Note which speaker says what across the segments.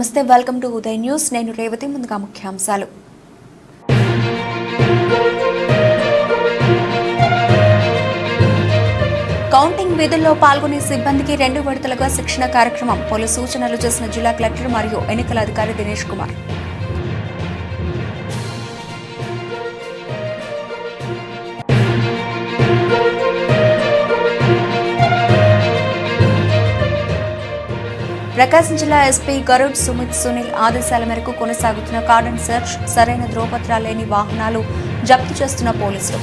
Speaker 1: నమస్తే welcome to Uday news. నేను రేవతి ముందుగా ముఖ్యాంశాలు. కౌంటింగ్ విధుల్లో పాల్గొనే సిబ్బందికి రెండు విడతలుగా శిక్షణ కార్యక్రమం. పలు సూచనలు చేసిన జిల్లా కలెక్టర్ మరియు ఎన్నికల అధికారి దినేష్ కుమార్. ప్రకాశం జిల్లా ఎస్పీ గరుడ్ సుమిత్ సునీల్ ఆదేశాల మేరకు కొనసాగుతున్న కార్డన్ సెర్చ్ సరైన ధ్రువపత్రాలు లేని వాహనాలు జప్తు చేస్తున్న పోలీసులు.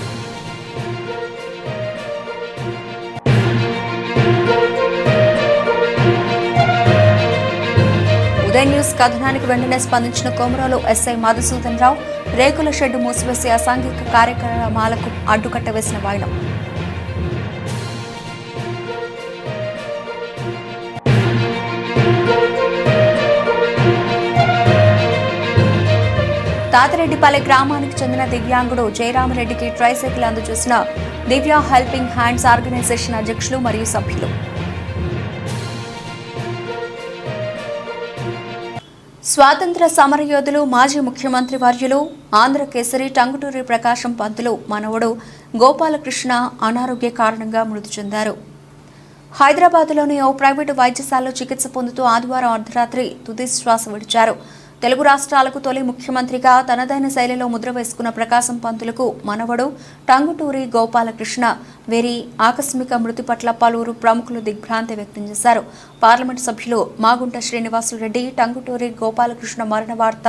Speaker 1: ఉదయ్ న్యూస్ కథనానికి వెంటనే స్పందించిన కొమరాలు ఎస్ఐ మధుసూదన్ రావు రేకుల షెడ్డు మూసివేసి అసాంఘిక కార్యక్రమాలకు అడ్డుకట్ట వేసిన వాయినం. తాతిరెడ్డిపల్లె గ్రామానికి చెందిన దివ్యాంగుడు జయరామరెడ్డికి ట్రైసైకిల్ అందజేసిన దివ్య హెల్పింగ్ హ్యాండ్స్ ఆర్గనైజేషన్ అధ్యక్షులు మరియు సభ్యులు. స్వాతంత్ర సమరయోధులు మాజీ ముఖ్యమంత్రి వర్యులు ఆంధ్ర కేసరి టంగుటూరి ప్రకాశం పంతులు మనవడు గోపాలకృష్ణ అనారోగ్య కారణంగా మృతి చెందారు. హైదరాబాద్లోని ఓ ప్రైవేటు వైద్యశాలలో చికిత్స పొందుతూ ఆదివారం అర్ధరాత్రి తుది శ్వాస విడిచారు. తెలుగు రాష్ట్రాలకు తొలి ముఖ్యమంత్రిగా తనదైన శైలిలో ముద్ర వేసుకున్న ప్రకాశం పంతులకు మనవడు టంగుటూరి గోపాలకృష్ణ. వీరి ఆకస్మిక మృతి పట్ల పలువురు ప్రముఖులు దిగ్భ్రాంతి వ్యక్తం చేశారు. పార్లమెంటు సభ్యులు మాగుంట శ్రీనివాసులరెడ్డి టంగుటూరి గోపాలకృష్ణ మరణ వార్త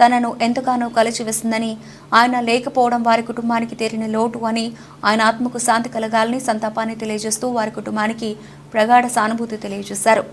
Speaker 1: తనను ఎంతగానో కలిచివేసిందని ఆయన లేకపోవడం వారి కుటుంబానికి తీరిన లోటు అని ఆయన ఆత్మకు శాంతి కలగాలని సంతాపాన్ని తెలియజేస్తూ వారి కుటుంబానికి ప్రగాఢ సానుభూతి తెలియజేశారు.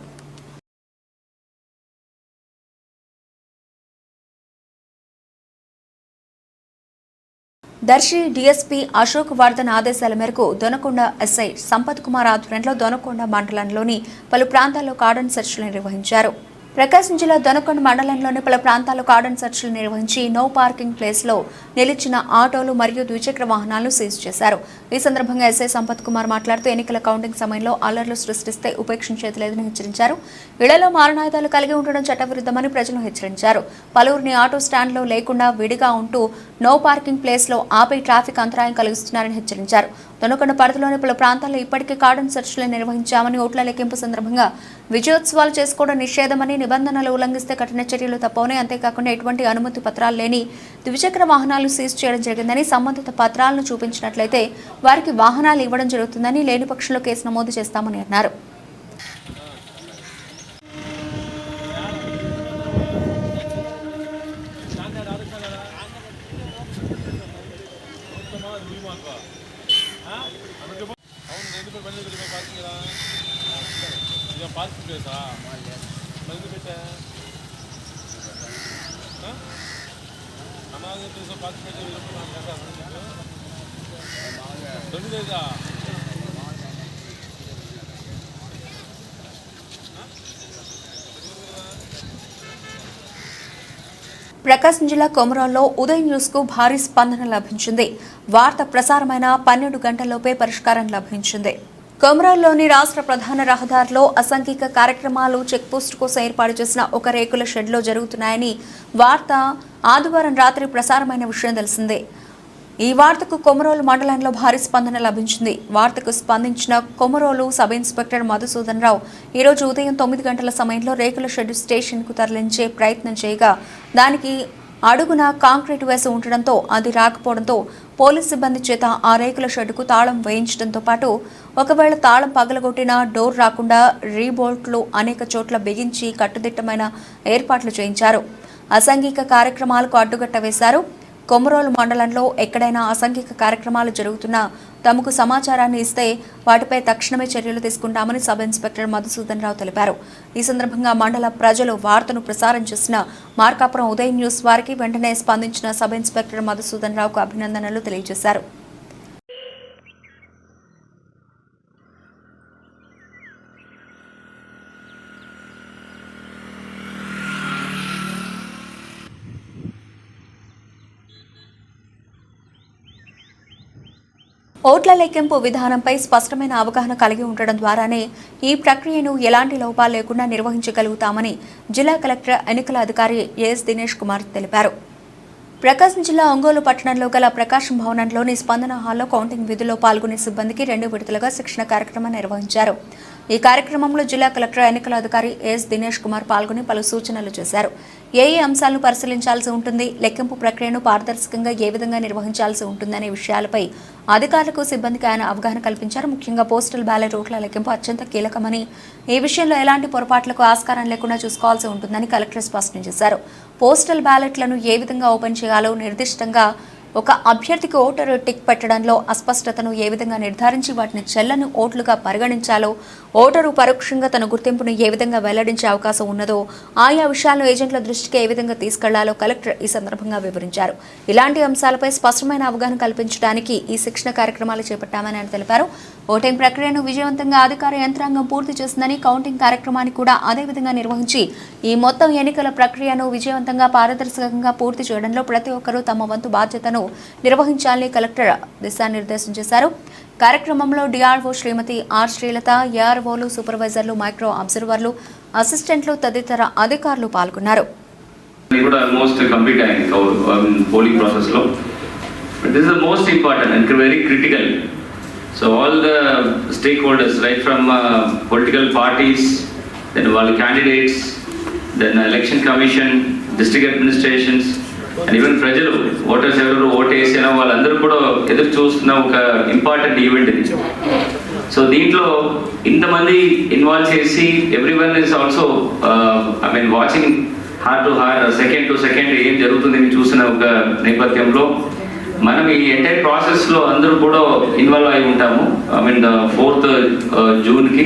Speaker 1: దర్శి డీఎస్పీ అశోక్ వర్ధన్ ఆదేశాల మేరకు దొనకొండ ఎస్ఐ సంపత్ కుమార్ ఆధ్వర్యంలో దొనకొండ మండలంలోని పలు ప్రాంతాల్లో కార్డన్ సెర్చ్లు నిర్వహించారు. ప్రకాశం జిల్లా దొనకొండ మండలంలోని పలు ప్రాంతాల్లో కార్డన్ సెర్చ్లు నిర్వహించి నో పార్కింగ్ ప్లేస్లో నిలిచిన ఆటోలు మరియు ద్విచక్ర వాహనాలను సీజ్ చేశారు. ఈ సందర్భంగా ఎస్ఐ సంపత్ కుమార్ మాట్లాడుతూ ఎన్నికల కౌంటింగ్ సమయంలో అల్లర్లు సృష్టిస్తే ఉపేక్షించేదిలేదని హెచ్చరించారు. ఇళ్ళలో మారణాయుధాలు కలిగి ఉండడం చట్టవిరుద్ధమని ప్రజలు హెచ్చరించారు. పలువురిని ఆటో స్టాండ్లో లేకుండా విడిగా ఉంటూ నో పార్కింగ్ ప్లేస్లో ఆపై ట్రాఫిక్ అంతరాయం కలిగిస్తున్నారని హెచ్చరించారు. దొనకొండ పరిధిలోని పలు ప్రాంతాల్లో ఇప్పటికే కార్డన్ సెర్చ్లు నిర్వహించామని ఓట్ల లెక్కింపు సందర్భంగా విజయోత్సవాలు చేసుకోవడం నిషేధమని నిబంధనలు ఉల్లంఘిస్తే కఠిన చర్యలు తప్పవని అంతేకాకుండా ఎటువంటి అనుమతి పత్రాలు లేని ద్విచక్ర వాహనాలు సీజ్ చేయడం జరిగిందని సంబంధిత పత్రాలను చూపించినట్లయితే వారికి వాహనాలు ఇవ్వడం జరుగుతుందని లేని పక్షంలో కేసు నమోదు చేస్తామని అన్నారు
Speaker 2: అవును ఎందుకు బండి దగ్గర పార్కింగ్ రా ఇక పార్కింగ్ పెట్టా అనాథ ప్లేస్ పార్కింగ్ పెట్టే బండి లేదా
Speaker 1: ప్రకాశం జిల్లా కొమరాల్లో ఉదయ్ న్యూస్కు భారీ స్పందన లభించింది. వార్త ప్రసారమైన పన్నెండు గంటల్లోపే పరిష్కారం లభించింది. కొమరాల్లోని రాష్ట్ర ప్రధాన రహదారిలో అసాంఘిక కార్యక్రమాలు చెక్పోస్ట్ కోసం ఏర్పాటు చేసిన ఒక రేకుల షెడ్లో జరుగుతున్నాయని వార్త ఆదివారం రాత్రి ప్రసారమైన విషయం తెలిసిందే. ఈ వార్తకు కొమరోలు మండలంలో భారీ స్పందన లభించింది. వార్తకు స్పందించిన కొమరోలు సబ్ ఇన్స్పెక్టర్ మధుసూదన్ రావు ఈరోజు ఉదయం తొమ్మిది గంటల సమయంలో రేకుల షెడ్ స్టేషన్కు తరలించే ప్రయత్నం చేయగా దానికి అడుగున కాంక్రీట్ వేసి ఉండడంతో అది రాకపోవడంతో పోలీస్ సిబ్బంది చేత ఆ రేకుల షెడ్డుకు తాళం వేయించడంతో పాటు ఒకవేళ తాళం పగలగొట్టిన డోర్ రాకుండా రీబోల్ట్లు అనేక చోట్ల బిగించి కట్టుదిట్టమైన ఏర్పాట్లు చేయించారు. అసాంఘిక కార్యక్రమాలకు అడ్డుగట్ట వేశారు. కొమరోలు మండలంలో ఎక్కడైనా అసాంఘిక కార్యక్రమాలు జరుగుతున్నా తమకు సమాచారాన్ని ఇస్తే వాటిపై తక్షణమే చర్యలు తీసుకుంటామని సబ్ ఇన్స్పెక్టర్ మధుసూదన్ రావు తెలిపారు. ఈ సందర్భంగా మండల ప్రజలు వార్తను ప్రసారం చేసిన మార్కాపురం ఉదయం న్యూస్ వారికి వెంటనే స్పందించిన సబ్ ఇన్స్పెక్టర్ మధుసూదన్ రావుకు అభినందనలు తెలియజేశారు. ఓట్ల లెక్కింపు విధానంపై స్పష్టమైన అవగాహన కలిగి ఉండడం ద్వారానే ఈ ప్రక్రియను ఎలాంటి లోపాలు లేకుండా నిర్వహించగలుగుతామని జిల్లా కలెక్టర్ ఎన్నికల అధికారి ఎస్ దినేష్ కుమార్ తెలిపారు. ప్రకాశం జిల్లా ఒంగోలు పట్టణంలో గల ప్రకాశం భవనంలోని స్పందన హాల్లో కౌంటింగ్ విధుల్లో పాల్గొనే సిబ్బందికి రెండు విడతలుగా శిక్షణ కార్యక్రమం నిర్వహించారు. ఈ కార్యక్రమంలో జిల్లా కలెక్టర్ ఎన్నికల అధికారి ఎస్ దినేష్ కుమార్ పాల్గొని పలు సూచనలు చేశారు. ఏ ఏ అంశాలను పరిశీలించాల్సి ఉంటుంది లెక్కింపు ప్రక్రియను పారదర్శకంగా ఏ విధంగా నిర్వహించాల్సి ఉంటుందనే విషయాలపై అధికారులకు సిబ్బందికి ఆయన అవగాహన కల్పించారు. ముఖ్యంగా పోస్టల్ బ్యాలెట్ ఓట్ల లెక్కింపు అత్యంత కీలకమని ఈ విషయంలో ఎలాంటి పొరపాట్లకు ఆస్కారం లేకుండా చూసుకోవాల్సి ఉంటుందని కలెక్టర్ స్పష్టం చేశారు. పోస్టల్ బ్యాలెట్లను ఏ విధంగా ఓపెన్ చేయాలో నిర్దిష్టంగా ఒక అభ్యర్థికి ఓటరు టిక్ పెట్టడంలో అస్పష్టతను ఏ విధంగా నిర్ధారించి వాటిని చెల్లని ఓట్లుగా పరిగణించాలో ఓటరు పరోక్షంగా తన గుర్తింపును ఏ విధంగా వెల్లడించే అవకాశం ఉన్నదో ఆయా విషయాలను ఏజెంట్ల దృష్టికి ఏ విధంగా తీసుకెళ్ళాలో కలెక్టర్ ఈ సందర్భంగా వివరించారు. ఇలాంటి అంశాలపై స్పష్టమైన అవగాహన కల్పించడానికి ఈ శిక్షణ కార్యక్రమాలు చేపట్టామని ఆయన తెలిపారు. ఓటింగ్ ప్రక్రియను విజయవంతంగా అధికార యంత్రాంగం పూర్తి చేసిందని కౌంటింగ్ కార్యక్రమాన్ని కూడా అదే విధంగా నిర్వహించి ఈ మొత్తం ఎన్నికల ప్రక్రియను విజయవంతంగా పారదర్శకంగా పూర్తి చేయడంలో ప్రతి ఒక్కరూ తమ వంతు బాధ్యతను నిర్వహించాలని కలెక్టర్ దిశానిర్దేశం చేశారు. కార్యక్రమంలో డిఆర్ఓ శ్రీమతి ఆర్ శ్రీలత ఏఆర్ఓలు సూపర్వైజర్లు మైక్రో అబ్జర్వర్లు అసిస్టెంట్లు తదితర అధికారులు పాల్గొన్నారు.
Speaker 3: కూడా ఆల్మోస్ట్ కంప్లీట్ అయింది పోలింగ్ ప్రాసెస్లో but this the most important and very critical so all the stakeholders right from political parties then వాళ్ళ candidates then election commission district administrations and even ప్రజలు ఓటర్స్ ఎవరు ఓటు వేసినా వాళ్ళందరూ కూడా ఎదురు చూస్తున్న ఒక ఇంపార్టెంట్ ఈవెంట్ ఇది. సో దీంట్లో ఇంతమంది ఇన్వాల్వ్ చేసి every one is also I mean watching heart to heart second to second ఏం జరుగుతుందని చూసిన ఒక నేపథ్యంలో మనం ఈ ఎంటైర్ ప్రాసెస్లో అందరూ కూడా ఇన్వాల్వ్ అయి ఉంటాము. ఐ మీన్ ఫోర్త్ జూన్కి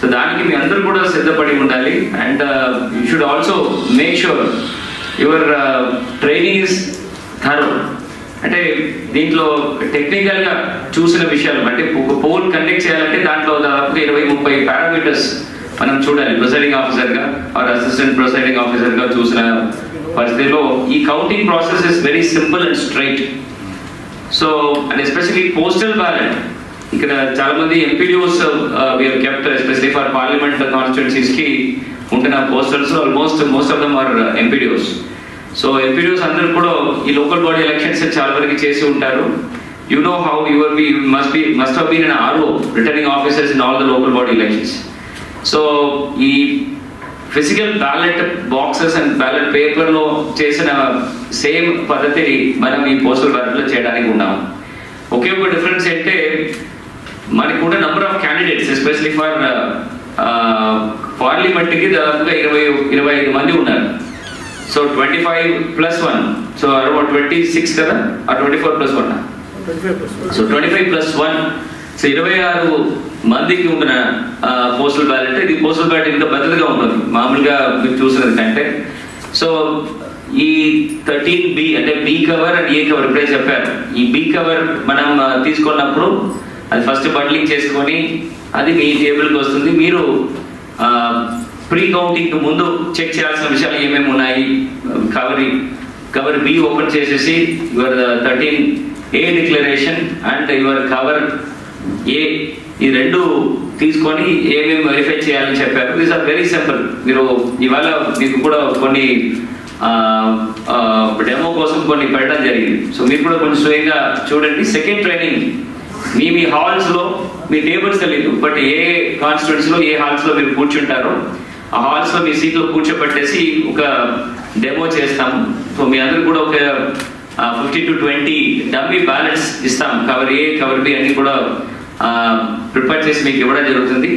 Speaker 3: సో దానికి మీ అందరూ కూడా సిద్ధపడి ఉండాలి. And you should also make sure your training is thorough అంటే దీంట్లో టెక్నికల్గా చూసిన విషయాలు అంటే ఒక పోల్ కండక్ట్ చేయాలంటే దాంట్లో దాదాపు ఇరవై ముప్పై పారామీటర్స్ మనం చూడాలి. ప్రిసైడింగ్ ఆఫీసర్గా ఆర్ అసిస్టెంట్ ప్రిసైడింగ్ ఆఫీసర్గా చూసిన పరిస్థితిలో ఈ counting process is very simple and straight so and especially postal ballot ఇక్కడ చాలా మంది MPDOs were kept especially for parliament కాన్స్టిట్యున్సీస్కి ఉంటున్న posters almost most of them are MPDOs so MPDOs అందరూ కూడా ఈ లోకల్ బాడీ ఎలక్షన్స్ చాలా వరకు చేసి ఉంటారు. You know how your be must be must have been an RO returning officers in all the local body elections so ఈ physical ballot boxes and ballot పేపర్లో చేసిన సేమ్ పద్ధతిని మనం ఈ పోస్టల్ బ్యాలెట్లో చేయడానికి ఉన్నాము. ఒకే ఒక డిఫరెన్స్ అంటే మనకు కూడా number of candidates especially for పార్లమెంట్కి దాదాపుగా ఇరవై ఇరవై ఐదు మంది ఉన్నారు. So twenty five plus one. So around twenty six కదా? ఆ twenty four plus one. So twenty five plus one. So ఇరవై ఆరు మందికి ఉన్న పోస్టల్ బ్యాలెట్ ఇది పోస్టల్ బ్యాలెట్ ఇంకా భద్రతగా ఉంటుంది మామూలుగా మీరు చూసినది కంటే. సో ఈ థర్టీన్ బి అంటే B cover and A cover ఇప్పుడే చెప్పారు ఈ బి కవర్ మనం తీసుకున్నప్పుడు అది ఫస్ట్ బండ్లింగ్ చేసుకొని అది మీ టేబుల్కి వస్తుంది. మీరు ప్రీ కౌంటింగ్ ముందు చెక్ చేయాల్సిన విషయాలు ఏమేమి ఉన్నాయి? కవరి కవర్ బి ఓపెన్ చేసేసి your thirteen A declaration and your cover A ఈ రెండు తీసుకొని ఏమేమి వెరిఫై చేయాలని చెప్పారు. దీస్ ఆర్ వెరీ సింపుల్ మీరు ఇవాళ మీకు కూడా కొన్ని డెమో కోసం కొన్ని పెట్టడం జరిగింది. సో మీరు కూడా కొన్ని స్వయంగా చూడండి. సెకండ్ ట్రైనింగ్ మీ మీ హాల్స్లో మీ టేబుల్స్ తెలీదు బట్ ఏ కాన్స్టిట్యూన్సీలో ఏ హాల్స్లో మీరు కూర్చుంటారో ఆ హాల్స్లో మీ సీట్లో కూర్చోబెట్టేసి ఒక డెమో చేస్తాము. సో మీ అందరు కూడా ఒక ఫిఫ్టీ టు ట్వంటీ డబ్బీ బ్యాలెన్స్ ఇస్తాం కవర్ ఏ కవర్ బి అన్ని కూడా ప్రిపేర్ చేసి మీకు ఇవ్వడం జరుగుతుంది.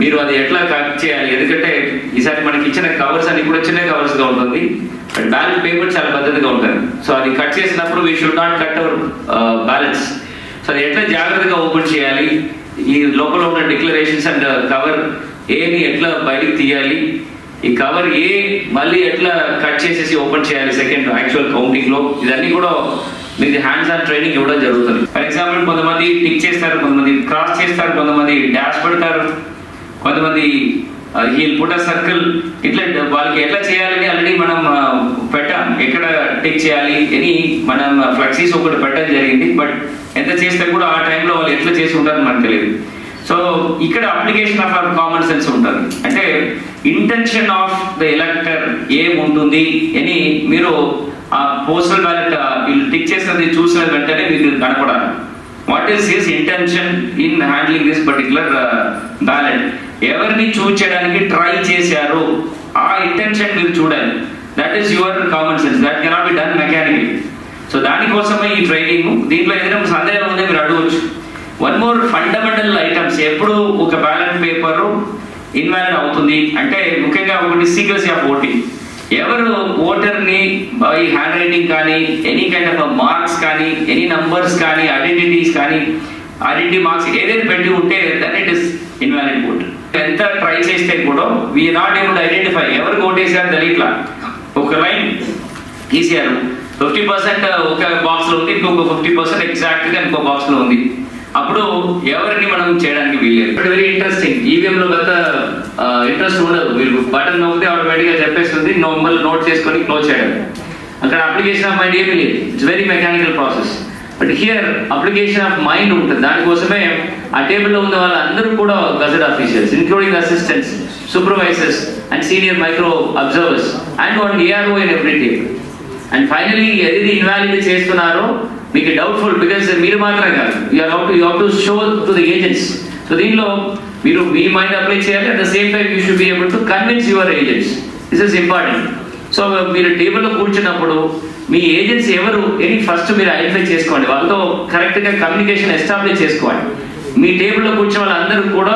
Speaker 3: మీరు అది ఎట్లా కట్ చేయాలి? ఎందుకంటే ఈసారి మనకి ఇచ్చిన కవర్స్ అన్ని కూడా చిన్న కవర్స్గా ఉంటుంది. బట్ బ్యాలెన్స్ పేమెంట్ చాలా పద్ధతిగా ఉంటుంది. సో అది కట్ చేసినప్పుడు we should not cut our balance so అది ఎట్లా జాగ్రత్తగా ఓపెన్ చేయాలి? ఈ లోపల ఉన్న డిక్లరేషన్స్ అండ్ కవర్ ఏని ఎట్లా బయటికి తీయాలి? ఈ కవర్ ఏ మళ్ళీ ఎట్లా కట్ చేసేసి ఓపెన్ చేయాలి సెకండ్ యాక్చువల్ కౌంటింగ్లో? ఇదన్నీ కూడా మీకు హ్యాండ్స్ ఆన్ ట్రైనింగ్ ఇవ్వడం జరుగుతుంది. ఫర్ ఎగ్జాంపుల్ కొంతమంది టిక్ చేస్తారు కొంతమంది క్రాస్ చేస్తారు కొంతమంది డాష్ పెడతారు కొంతమంది హీల్ పుట సర్కిల్ ఇట్లా వాళ్ళకి ఎట్లా చేయాలని ఆల్రెడీ మనం uh, పెట్టాం. ఎక్కడ టిక్ చేయాలి అని మనం uh, ఫ్లెక్సీస్ ఒకటి పెట్టడం జరిగింది. బట్ ఎంత చేస్తే కూడా ఆ టైంలో వాళ్ళు ఎట్లా చేసి ఉంటారని మనకు తెలియదు. సో ఇక్కడ application of our common sense ఉంటుంది. అంటే ఇంటెన్షన్ ఆఫ్ ద ఎలక్టర్ ఏముంటుంది అని మీరు ఆ పోస్టల్ బ్యాలెట్ వీళ్ళు టిక్ చేసినది చూసిన వెంటనే మీరు కనపడాలి. What is his intention in handling this particular ballot ఎవరిని చూస్ చేయడానికి ట్రై చేశారు? ఆ ఇంటెన్షన్ మీరు చూడాలి. That is your common sense that cannot be done mechanic so దానికోసమే ఈ ట్రైనింగ్ దీంట్లో ఏదైనా సందేహం ఉంటే మీరు అడగవచ్చు వన్ మోర్ ఫండమెంటల్ ఐటమ్స్ ఎప్పుడు ఒక బ్యాలెట్ పేపర్ ఇన్వాలిడ్ అవుతుంది? అంటే ముఖ్యంగా ఒకటి సీక్రెసీ ఆఫ్ ఓటింగ్ ఎవరు ఓటర్ని బై హ్యాండ్ రైటింగ్ కానీ ఎనీ కైండ్ ఆఫ్ మార్క్స్ కానీ ఎనీ నంబర్స్ కానీ ఐడెంటిటీస్ కానీ ఐడెంటిటీ మార్క్స్ ఏదైతే పెట్టి ఉంటే that it is invalid vote ఎంత ట్రై చేస్తే కూడా వీ నాట్ ఏబుల్ ఐడెంటిఫై ఎవరు ఓటేసారు తెలియట్లా. ఒక లైన్ ఈసీఆర్ ఫిఫ్టీ పర్సెంట్ ఒక బాక్స్లో ఉంది ఇంకొక ఫిఫ్టీ పర్సెంట్ ఎగ్జాక్ట్గా ఇంకో బాక్స్లో ఉంది. అప్పుడు ఎవరిని మనం చేయడానికి వీల్లేదు. బట్ వెరీ ఇంట్రెస్టింగ్ ఈవీఎం లో పెద్ద ఇంట్రెస్ట్ ఉండదు. మీరు బటన్ నొక్కితే ఆటోమేటిక్గా చెప్పేస్తుంది మళ్ళీ నోట్ చేసుకొని క్లోజ్ చేయడం. అక్కడ అప్లికేషన్ ఆఫ్ మైండ్ ఏమీ లేదు. It's very mechanical process but here application of mind ఉంటుంది. దానికోసమే ఆ టేబుల్లో ఉన్న వాళ్ళందరూ కూడా gazette officers including assistants supervisors and senior micro observers and one ARO in every table and finally ఏది ఇన్వాలిడ్ చేస్తున్నారో మీకు డౌట్ఫుల్ బికాస్ మీరు మాత్రమే కాదు. You how to you how to show to the agents so దీనిలో మీరు మీ mind apply చేయాలి. At the same time you should be able to convince your agents this is important so మీరు టేబుల్లో కూర్చున్నప్పుడు మీ ఏజెంట్స్ ఎవరు? ఎనీ ఫస్ట్ మీరు ఐడెంటిఫై చేసుకోండి. వాళ్ళతో కరెక్ట్గా కమ్యూనికేషన్ ఎస్టాబ్లిష్ చేసుకోవాలి. మీ టేబుల్లో కూర్చున్న వాళ్ళందరూ కూడా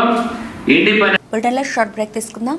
Speaker 3: ఇండిపెండెంట్
Speaker 1: షార్ట్ బ్రేక్ తీసుకుందాం.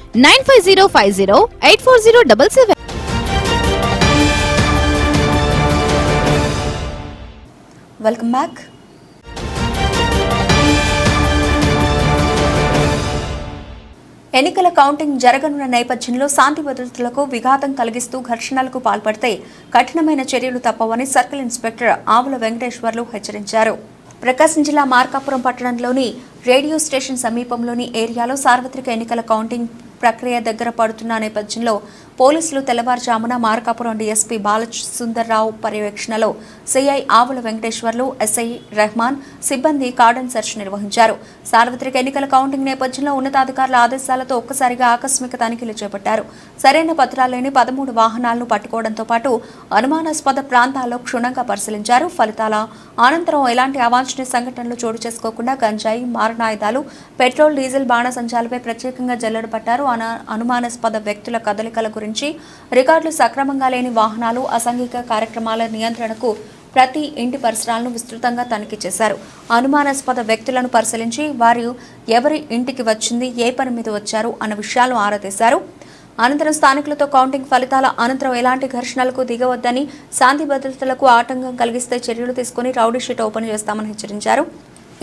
Speaker 4: nine five zero five zero eight four zero double seven.
Speaker 1: Welcome back ఎన్నికల కౌంటింగ్ జరగనున్న నేపథ్యంలో శాంతి భద్రతలకు విఘాతం కలిగిస్తూ ఘర్షణలకు పాల్పడితే కఠినమైన చర్యలు తప్పవని సర్కిల్ ఇన్స్పెక్టర్ ఆవుల వెంకటేశ్వర్లు హెచ్చరించారు. ప్రకాశం జిల్లా మార్కాపురం పట్టణంలోని రేడియో స్టేషన్ సమీపంలోని ఏరియాలో సార్వత్రిక ఎన్నికల కౌంటింగ్ ప్రక్రియ దగ్గర పడుతున్న నేపథ్యంలో పోలీసులు తెల్లవారుజామున మార్కాపురం డీఎస్పీ బాలసుందర్రావు పర్యవేక్షణలో సిఐ ఆవుల వెంకటేశ్వర్లు ఎస్ఐ రెహమాన్ సిబ్బంది కార్డన్ సెర్చ్ నిర్వహించారు. సార్వత్రిక ఎన్నికల కౌంటింగ్ నేపథ్యంలో ఉన్నతాధికారుల ఆదేశాలతో ఒక్కసారిగా ఆకస్మిక తనిఖీలు చేపట్టారు. సరైన పత్రాలు లేని పదమూడు వాహనాలను పట్టుకోవడంతో పాటు అనుమానాస్పద ప్రాంతాల్లో క్షుణ్ణంగా పరిశీలించారు. ఫలితాల అనంతరం ఎలాంటి అవాంఛనీయ సంఘటనలు చోటు చేసుకోకుండా గంజాయి మారణాయుధాలు పెట్రోల్ డీజిల్ బాణసంచాలపై ప్రత్యేకంగా జల్లెడ పట్టారు. అన- అనుమానాస్పద వ్యక్తుల కదలికల గురించి రికార్డులు సక్రమంగా లేని వాహనాలు అసాంఘిక కార్యక్రమాల నియంత్రణకు ప్రతి ఇంటి పరిసరాలను విస్తృతంగా తనిఖీ చేశారు. అనుమానాస్పద వ్యక్తులను పరిశీలించి వారు ఎవరి ఇంటికి వచ్చింది ఏ పని మీద వచ్చారు అన్న విషయాలు ఆరా తీశారు. అనంతరం స్థానికులతో కౌంటింగ్ ఫలితాల అనంతరం ఎలాంటి ఘర్షణలకు దిగవద్దని శాంతి భద్రతలకు ఆటంకం కలిగిస్తే చర్యలు తీసుకుని రౌడీ షీట్ ఓపెన్ చేస్తామని హెచ్చరించారు.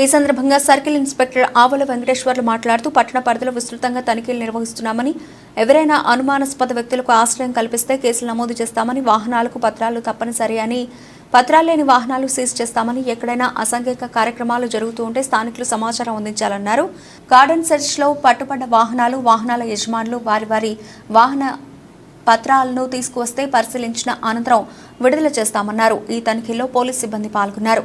Speaker 1: ఈ సందర్భంగా సర్కిల్ ఇన్స్పెక్టర్ ఆవుల వెంకటేశ్వర్లు మాట్లాడుతూ పట్టణ పరిధిలో విస్తృతంగా తనిఖీలు నిర్వహిస్తున్నామని ఎవరైనా అనుమానాస్పద వ్యక్తులకు ఆశ్రయం కల్పిస్తే కేసులు నమోదు చేస్తామని వాహనాలకు పత్రాలు తప్పనిసరి అని పత్రాలు లేని వాహనాలు సీజ్ చేస్తామని ఎక్కడైనా అసాంఘిక కార్యక్రమాలు జరుగుతూ ఉంటే స్థానికులు సమాచారం అందించాలన్నారు. గార్డెన్ సెర్చ్లో పట్టుబడ్డ వాహనాలు వాహనాల యజమానులు వారి వారి వాహన పత్రాలను తీసుకువస్తే పరిశీలించిన అనంతరం విడుదల చేస్తామన్నారు. ఈ తనిఖీల్లో పోలీస్ సిబ్బంది పాల్గొన్నారు.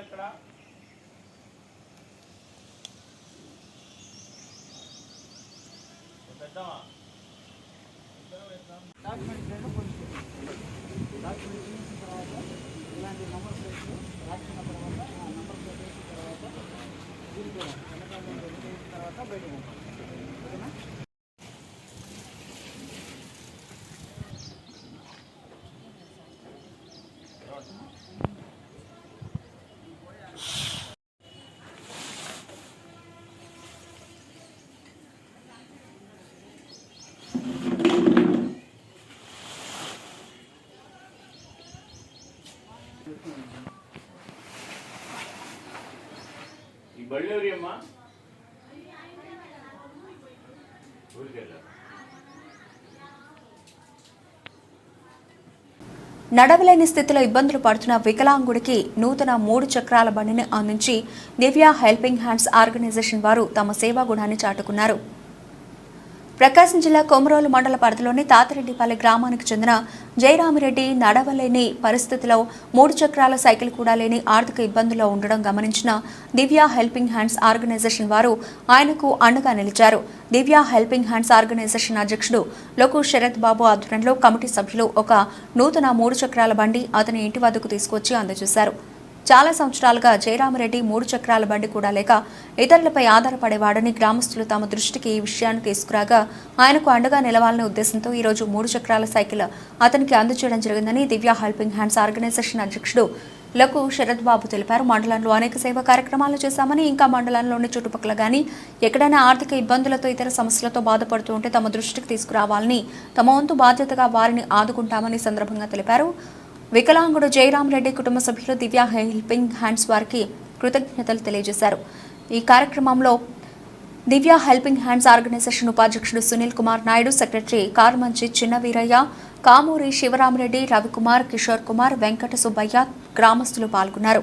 Speaker 2: ఎవరుంటారు ఇక్కడ. పెద్దమా
Speaker 5: ఇలాంటి నంబర్ ప్లేట్లు రాసిన తర్వాత ఆ నంబర్ ప్లేట్ వేసిన తర్వాత దీనికి వెనకాల తర్వాత బయటకు ఓకేనా?
Speaker 2: ఈ
Speaker 1: నడవలేని స్థితిలో ఇబ్బందులు పడుతున్న వికలాంగుడికి నూతన మూడు చక్రాల బండిని అందించి దివ్య హెల్పింగ్ హ్యాండ్స్ ఆర్గనైజేషన్ వారు తమ సేవా గుణాన్ని చాటుకున్నారు. ప్రకాశం జిల్లా కొమరోలు మండల పరిధిలోని తాతిరెడ్డిపల్లి గ్రామానికి చెందిన జయరామిరెడ్డి నడవలేని పరిస్థితిలో మూడు చక్రాల సైకిల్ కూడా లేని ఆర్థిక ఇబ్బందుల్లో ఉండడం గమనించిన దివ్య హెల్పింగ్ హ్యాండ్స్ ఆర్గనైజేషన్ వారు ఆయనకు అండగా నిలిచారు. దివ్య హెల్పింగ్ హ్యాండ్స్ ఆర్గనైజేషన్ అధ్యక్షుడు లోకు శరత్ బాబు ఆధ్వర్యంలో కమిటీ సభ్యులు ఒక నూతన మూడు చక్రాల బండి అతని ఇంటి వద్దకు తీసుకొచ్చి అందజేశారు. చాలా సంవత్సరాలుగా జయరామరెడ్డి మూడు చక్రాల బండి కూడా లేక ఇతరులపై ఆధారపడేవాడని గ్రామస్తులు తమ దృష్టికి ఈ విషయాన్ని తీసుకురాగా ఆయనకు అండగా నిలవాలనే ఉద్దేశంతో ఈ రోజు మూడు చక్రాల సైకిల్ అతనికి అందజేయడం జరిగిందని దివ్య హెల్పింగ్ హ్యాండ్స్ ఆర్గనైజేషన్ అధ్యక్షుడు లకు శరత్ బాబు తెలిపారు. మండలంలో అనేక సేవా కార్యక్రమాలు చేశామని ఇంకా మండలంలోని చుట్టుపక్కల కానీ ఎక్కడైనా ఆర్థిక ఇబ్బందులతో ఇతర సమస్యలతో బాధపడుతూ ఉంటే తమ దృష్టికి తీసుకురావాలని తమ వంతు బాధ్యతగా వారిని ఆదుకుంటామని సందర్భంగా తెలిపారు. వికలాంగుడు జయరామరెడ్డి కుటుంబ సభ్యులు దివ్య హెల్పింగ్ హ్యాండ్స్ వారికి కృతజ్ఞతలు తెలియజేశారు. ఈ కార్యక్రమంలో దివ్య హెల్పింగ్ హ్యాండ్స్ ఆర్గనైజేషన్ ఉపాధ్యక్షుడు సునీల్ కుమార్ నాయుడు సెక్రటరీ కార్మంచి చిన్నవీరయ్య కామూరి శివరామరెడ్డి రవికుమార్ కిషోర్ కుమార్ వెంకట సుబ్బయ్య గ్రామస్తులు పాల్గొన్నారు.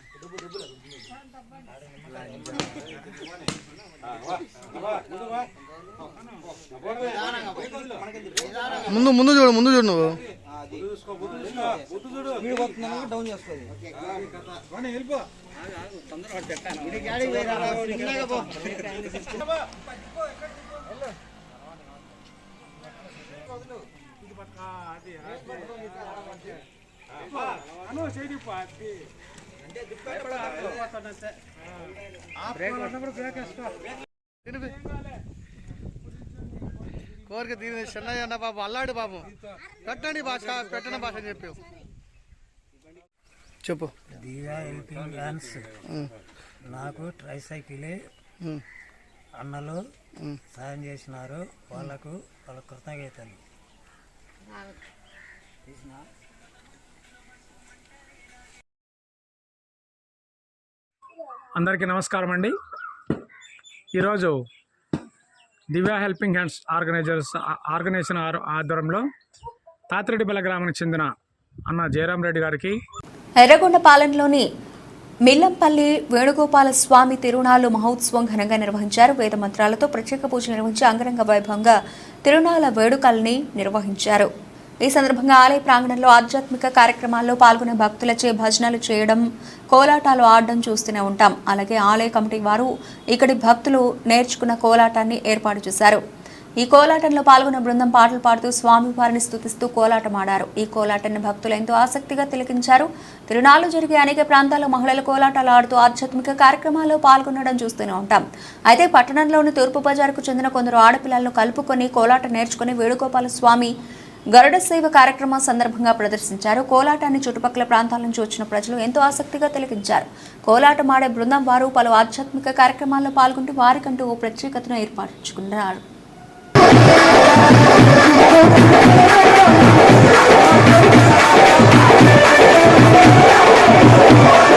Speaker 6: ముందు ముందు చూడు ముందు చూడు నువ్వు
Speaker 5: డౌన్ చేసుకోవాలి
Speaker 6: తినిపి. కోరిక దీని చిన్నయ్య అన్న పాపం అల్లాడు పాపం. పెట్టండి భాష పెట్టండి భాష అని చెప్పావు. చెప్పు.
Speaker 7: Divya helping hands. నాకు ట్రైసైకిలే. అన్నలు సాయం చేసినారు. వాళ్ళకు వాళ్ళ కృతజ్ఞతలు.
Speaker 8: అందరికీ నమస్కారం అండి ఈరోజు Divya helping hands organizers organization ఆధ్వర్యంలో తాతిరెడ్డిపల్లి గ్రామానికి చెందిన అన్న జయరాం రెడ్డి గారికి
Speaker 1: ఎర్రగొండపాలెంలోని మిల్లంపల్లి వేణుగోపాల స్వామి తిరుణాలు మహోత్సవం ఘనంగా నిర్వహించారు. వేద మంత్రాలతో ప్రత్యేక పూజ నిర్వహించి అంగరంగ వైభవంగా తిరుణాల వేడుకల్ని నిర్వహించారు. ఈ సందర్భంగా ఆలయ ప్రాంగణంలో ఆధ్యాత్మిక కార్యక్రమాల్లో పాల్గొనే భక్తులచే భజనలు చేయడం కోలాటాలు ఆడడం చూస్తూనే ఉంటాం. అలాగే ఆలయ కమిటీ వారు ఇక్కడి భక్తులు నేర్చుకున్న కోలాటాన్ని ఏర్పాటు చేశారు. ఈ కోలాటంలో పాల్గొన్న బృందం పాటలు పాడుతూ స్వామివారిని స్థుతిస్తూ కోలాటం ఆడారు ఈ కోలాటాన్ని భక్తులు ఎంతో ఆసక్తిగా తిలకించారు. తిరునాళ్ళు జరిగే అనేక ప్రాంతాల్లో మహిళలు కోలాటాలు ఆడుతూ ఆధ్యాత్మిక కార్యక్రమాల్లో పాల్గొనడం చూస్తూనే ఉంటాం. అయితే పట్టణంలోని తూర్పు బజార్కు చెందిన కొందరు ఆడపిల్లలను కలుపుకొని కోలాట నేర్చుకుని వేణుగోపాల స్వామి గరుడ సేవ కార్యక్రమం సందర్భంగా ప్రదర్శించారు. కోలాటాన్ని చుట్టుపక్కల ప్రాంతాల నుంచి వచ్చిన ప్రజలు ఎంతో ఆసక్తిగా తిలకించారు. కోలాటమాడే బృందం వారు పలు ఆధ్యాత్మిక కార్యక్రమాల్లో పాల్గొంటూ వారికంటూ ఓ ప్రత్యేకతను ఏర్పరచుకున్నారు కాలువలో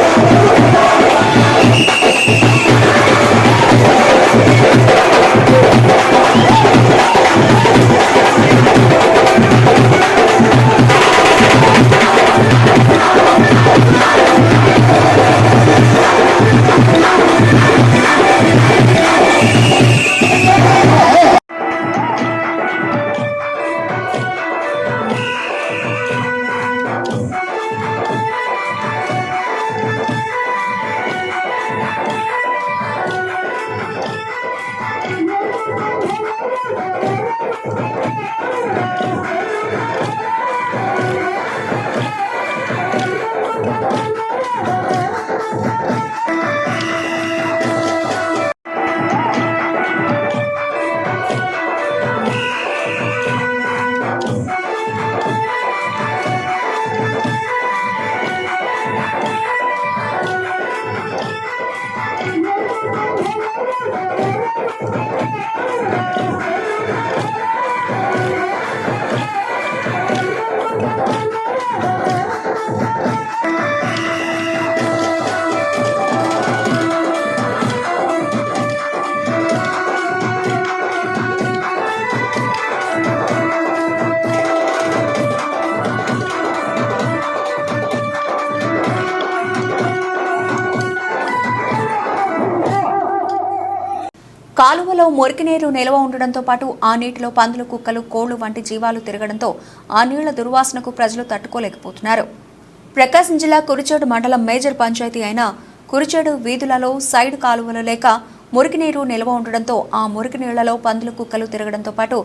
Speaker 1: మురికి నీరు నిల్వ ఉండడంతో పాటు ఆ నీటిలో పందులు కుక్కలు కోళ్ళు వంటి జీవాలు తిరగడంతో ఆ నీళ్ళ దుర్వాసనకు ప్రజలు తట్టుకోలేకపోతున్నారు. ప్రకాశం జిల్లా కురిచేడు మండలం మేజర్ పంచాయతీ అయిన కురిచేడు వీధులలో సైడ్ కాలువలు లేక మురికి నీరు నిల్వ ఉండడంతో ఆ మురికి నీళ్ళలో పందులు కుక్కలు తిరగడంతో పాటు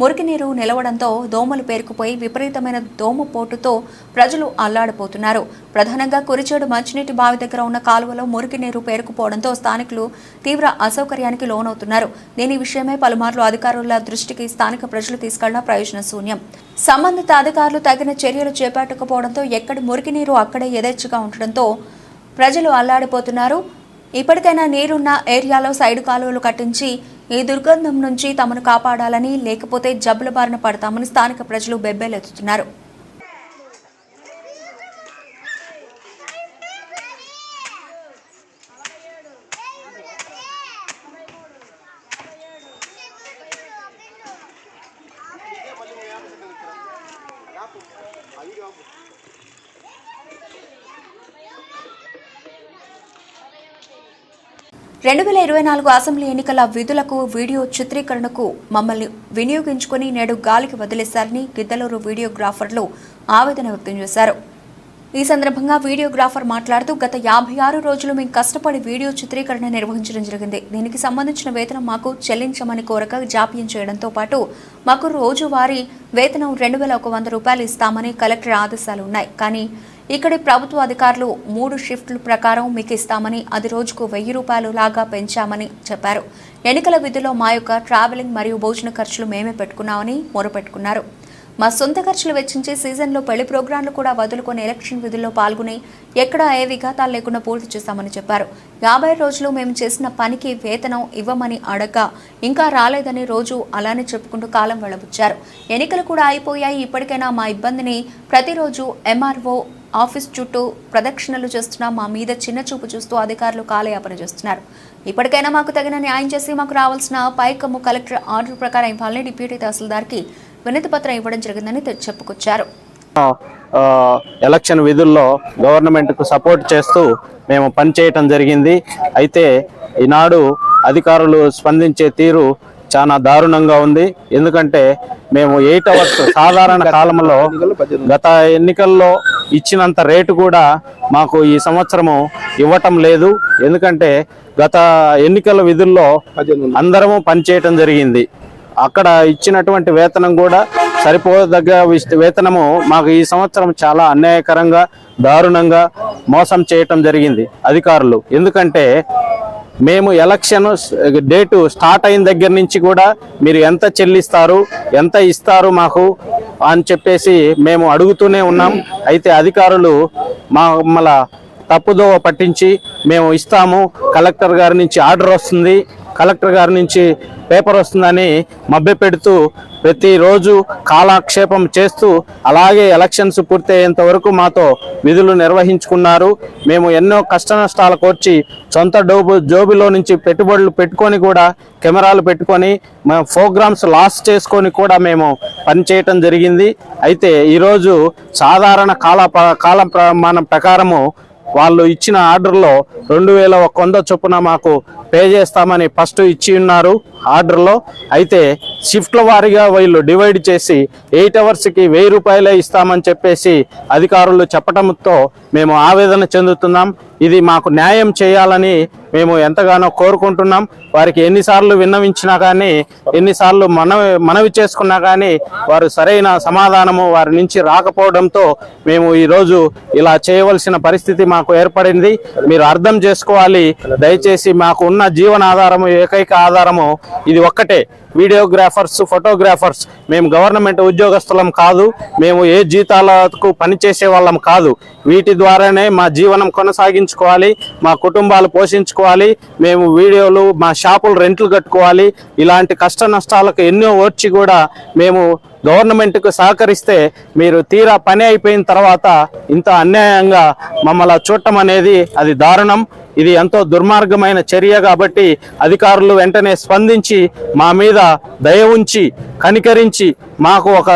Speaker 1: మురికి నీరు నిలవడంతో దోమలు పేరుకుపోయి విపరీతమైన దోమ పోటుతో ప్రజలు అల్లాడిపోతున్నారు. ప్రధానంగా కురిచేడు మంచినీటి బావి దగ్గర ఉన్న కాలువలో మురికి నీరు పేరుకుపోవడంతో స్థానికులు తీవ్ర అసౌకర్యానికి లోనవుతున్నారు. దీని విషయమై పలుమార్లు అధికారుల దృష్టికి స్థానిక ప్రజలు తీసుకెళ్ళిన ప్రయోజన శూన్యం. సంబంధిత అధికారులు తగిన చర్యలు చేపట్టకపోవడంతో ఎక్కడి మురికి నీరు అక్కడే యథేచ్ఛగా ఉండడంతో ప్రజలు అల్లాడిపోతున్నారు. ఇప్పటికైనా నీరున్న ఏరియాలో సైడ్ కాలువలు కట్టించి ఈ దుర్గంధం నుంచి తమను కాపాడాలని లేకపోతే జబ్బుల బారిన పడతామని స్థానిక ప్రజలు బెబ్బేలెత్తుతున్నారు. రెండు వేల ఇరవై నాలుగు అసెంబ్లీ ఎన్నికల విధులకు వీడియో చిత్రీకరణకు మమ్మల్ని వినియోగించుకుని నేడు గాలికి వదిలేశారని గిద్దలూరు వీడియోగ్రాఫర్లు ఆవేదన వ్యక్తం చేశారు. ఈ సందర్భంగా వీడియోగ్రాఫర్ మాట్లాడుతూ గత యాభై ఆరు రోజులు మేము కష్టపడి వీడియో చిత్రీకరణ నిర్వహించడం జరిగింది. దీనికి సంబంధించిన వేతనం మాకు చెల్లించమని కోరక జాప్యం చేయడంతో పాటు మాకు రోజువారీ వేతనం రెండు వేల ఒక వంద రూపాయలు ఇస్తామని కలెక్టర్ ఆదేశాలు ఉన్నాయి. కానీ ఇక్కడి ప్రభుత్వ అధికారులు మూడు షిఫ్ట్ల ప్రకారం మీకు ఇస్తామని అది రోజుకు వెయ్యి రూపాయలు లాగా పెంచామని చెప్పారు. ఎన్నికల విధిలో మా యొక్క ట్రావెలింగ్ మరియు భోజన ఖర్చులు మేమే పెట్టుకున్నామని మొరపెట్టుకున్నారు. మా సొంత ఖర్చులు వెచ్చించి సీజన్లో పెళ్ళి ప్రోగ్రాంలు కూడా వదులుకొని ఎలక్షన్ విధుల్లో పాల్గొని ఎక్కడా ఏ విఘాతాలు లేకుండా పూర్తి చేశామని చెప్పారు. యాభై రోజులు మేము చేసిన పనికి వేతనం ఇవ్వమని అడగ ఇంకా రాలేదని రోజు అలానే చెప్పుకుంటూ కాలం వెళ్ళబుచ్చారు. ఎన్నికలు కూడా అయిపోయాయి. ఇప్పటికైనా మా ఇబ్బందిని ప్రతిరోజు ఎంఆర్ఓ ఆఫీస్ చుట్టూ ప్రదక్షిణలు చేస్తున్నా మా మీద చిన్న చూపు చూస్తూ అధికారులు కాలయాపన చేస్తున్నారు. ఇప్పటికైనా మాకు తగిన న్యాయం చేసి మాకు రావాల్సిన పైకమ్ము కలెక్టర్ ఆర్డర్ ప్రకారం ఇవ్వాలని డిప్యూటీ తహసీల్దార్కి వినతి పత్రం ఇవ్వడం జరిగిందని చెప్పుకొచ్చారు.
Speaker 9: ఎలక్షన్ విధుల్లో గవర్నమెంట్కు సపోర్ట్ చేస్తూ మేము పనిచేయటం జరిగింది. అయితే ఈనాడు అధికారులు స్పందించే తీరు చాలా దారుణంగా ఉంది. ఎందుకంటే మేము ఎయిట్ అవర్స్ సాధారణ కాలంలో గత ఎన్నికల్లో ఇచ్చినంత రేటు కూడా మాకు ఈ సంవత్సరము ఇవ్వటం లేదు. ఎందుకంటే గత ఎన్నికల విధుల్లో అందరము పనిచేయటం జరిగింది. అక్కడ ఇచ్చినటువంటి వేతనం కూడా సరిపోదగ్గ వేతనము మాకు ఈ సంవత్సరం చాలా అన్యాయకరంగా దారుణంగా మోసం చేయటం జరిగింది అధికారులు. ఎందుకంటే మేము ఎలక్షన్ డేటు స్టార్ట్ అయిన దగ్గర నుంచి కూడా మీరు ఎంత చెల్లిస్తారు ఎంత ఇస్తారు మాకు అని చెప్పేసి మేము అడుగుతూనే ఉన్నాం. అయితే అధికారులు మా మళ్ళా తప్పుదోవ పట్టించి మేము ఇస్తాము. కలెక్టర్ గారి నుంచి ఆర్డర్ వస్తుంది. కలెక్టర్ గారి నుంచి పేపర్ వస్తుందని మభ్యపెడుతూ ప్రతిరోజు కాలక్షేపం చేస్తూ అలాగే ఎలక్షన్స్ పూర్తయ్యేంత వరకు మాతో విధులు నిర్వహించుకున్నారు. మేము ఎన్నో కష్ట నష్టాలు కోర్చి సొంత డోబు జోబులో నుంచి పెట్టుబడులు పెట్టుకొని కూడా కెమెరాలు పెట్టుకొని మేము ప్రోగ్రామ్స్ లాస్ చేసుకొని కూడా మేము పనిచేయటం జరిగింది. అయితే ఈరోజు సాధారణ కాల కాల ప్రమాణం ప్రకారము వాళ్ళు ఇచ్చిన ఆర్డర్లో రెండు వేల ఒక వంద చొప్పున మాకు పే చేస్తామని ఫస్ట్ ఇచ్చి ఉన్నారు ఆర్డర్లో. అయితే షిఫ్ట్ల వారీగా వీళ్ళు డివైడ్ చేసి ఎయిట్ అవర్స్కి వెయ్యి రూపాయలే ఇస్తామని చెప్పేసి అధికారులు చెప్పడంతో మేము ఆవేదన చెందుతున్నాం. ఇది మాకు న్యాయం చేయాలని మేము ఎంతగానో కోరుకుంటున్నాం. వారికి ఎన్నిసార్లు విన్నవించినా కానీ ఎన్నిసార్లు మనవి మనవి చేసుకున్నా కానీ వారు సరైన సమాధానము వారి నుంచి రాకపోవడంతో మేము ఈరోజు ఇలా చేయవలసిన పరిస్థితి మాకు ఏర్పడింది. మీరు అర్థం చేసుకోవాలి. దయచేసి మాకు ఉన్న జీవనాధారము ఏకైక ఆధారము ఇది ఒక్కటే. వీడియోగ్రాఫర్స్ ఫోటోగ్రాఫర్స్ మేము గవర్నమెంట్ ఉద్యోగస్తులం కాదు మేము ఏ జీతాలకు పనిచేసే వాళ్ళం కాదు. వీటి ద్వారానే మా జీవనం కొనసాగించుకోవాలి మా కుటుంబాలు పోషించుకోవాలి మేము వీడియోలు మా షాపులు రెంట్లు కట్టుకోవాలి. ఇలాంటి కష్ట నష్టాలకు ఎన్నో ఓర్చి కూడా మేము గవర్నమెంట్కు సహకరిస్తే మీరు తీరా పని అయిపోయిన తర్వాత ఇంత అన్యాయంగా మమ్మల్ని చూడటం అనేది అది దారుణం. ఇది ఎంతో దుర్మార్గమైన చర్య కాబట్టి అధికారులు వెంటనే స్పందించి మా మీద దయ ఉంచి కనికరించి మాకు ఒక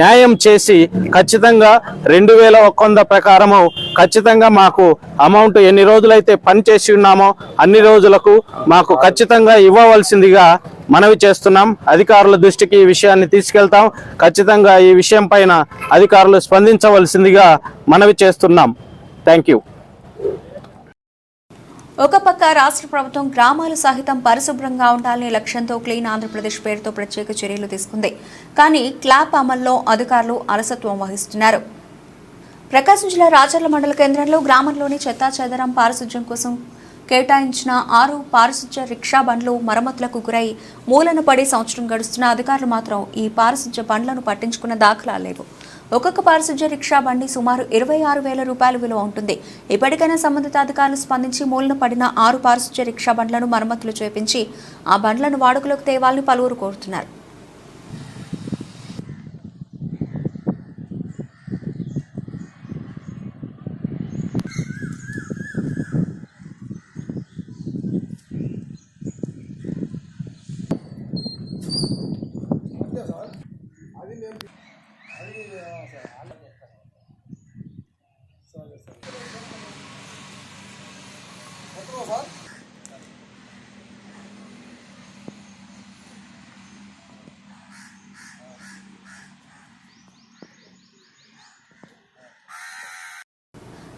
Speaker 9: న్యాయం చేసి ఖచ్చితంగా రెండు వేల ఒక్కొంద ప్రకారము ఖచ్చితంగా మాకు అమౌంట్ ఎన్ని రోజులైతే పని చేసి ఉన్నామో అన్ని రోజులకు మాకు ఖచ్చితంగా ఇవ్వవలసిందిగా మనవి చేస్తున్నాం. అధికారుల దృష్టికి ఈ విషయాన్ని తీసుకెళ్తాం. ఖచ్చితంగా ఈ విషయం పైన అధికారులు స్పందించవలసిందిగా మనవి చేస్తున్నాం. Thank you.
Speaker 1: ఒక పక్క రాష్ట్ర ప్రభుత్వం గ్రామాలు సహితం పరిశుభ్రంగా ఉండాలనే లక్ష్యంతో క్లీన్ ఆంధ్రప్రదేశ్ పేరుతో ప్రత్యేక చర్యలు తీసుకుంది. కానీ క్లాప్ అమల్లో అధికారులు అలసత్వం వహిస్తున్నారు. ప్రకాశం జిల్లా రాచర్ల మండల కేంద్రంలో గ్రామంలోని చెత్తా చెదరం పారిశుధ్యం కోసం కేటాయించిన ఆరు పారిశుధ్య రిక్షా బండ్లు మరమ్మతులకు గురై మూలన పడి సంవత్సరం గడుస్తున్న అధికారులు మాత్రం ఈ పారిశుధ్య బండ్లను పట్టించుకున్న దాఖలాలు లేవు ఒక్కొక్క పారిశుధ్య రిక్షా బండి సుమారు ఇరవై ఆరు వేల రూపాయల విలువ ఉంటుంది. ఇప్పటికైనా సంబంధిత అధికారులు స్పందించి మూలన పడిన ఆరు పారిశుధ్య రిక్షా బండ్లను మరమ్మతులు చేపించి ఆ బండ్లను వాడుకలోకి తేవాలని పలువురు కోరుతున్నారు.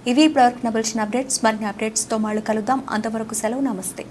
Speaker 1: ఇవి ఇప్పటివరకు నబిల్చిన అప్డేట్స్. మరిన్ని అప్డేట్స్తో మళ్ళీ కలుద్దాం. అంతవరకు సెలవు. నమస్తే.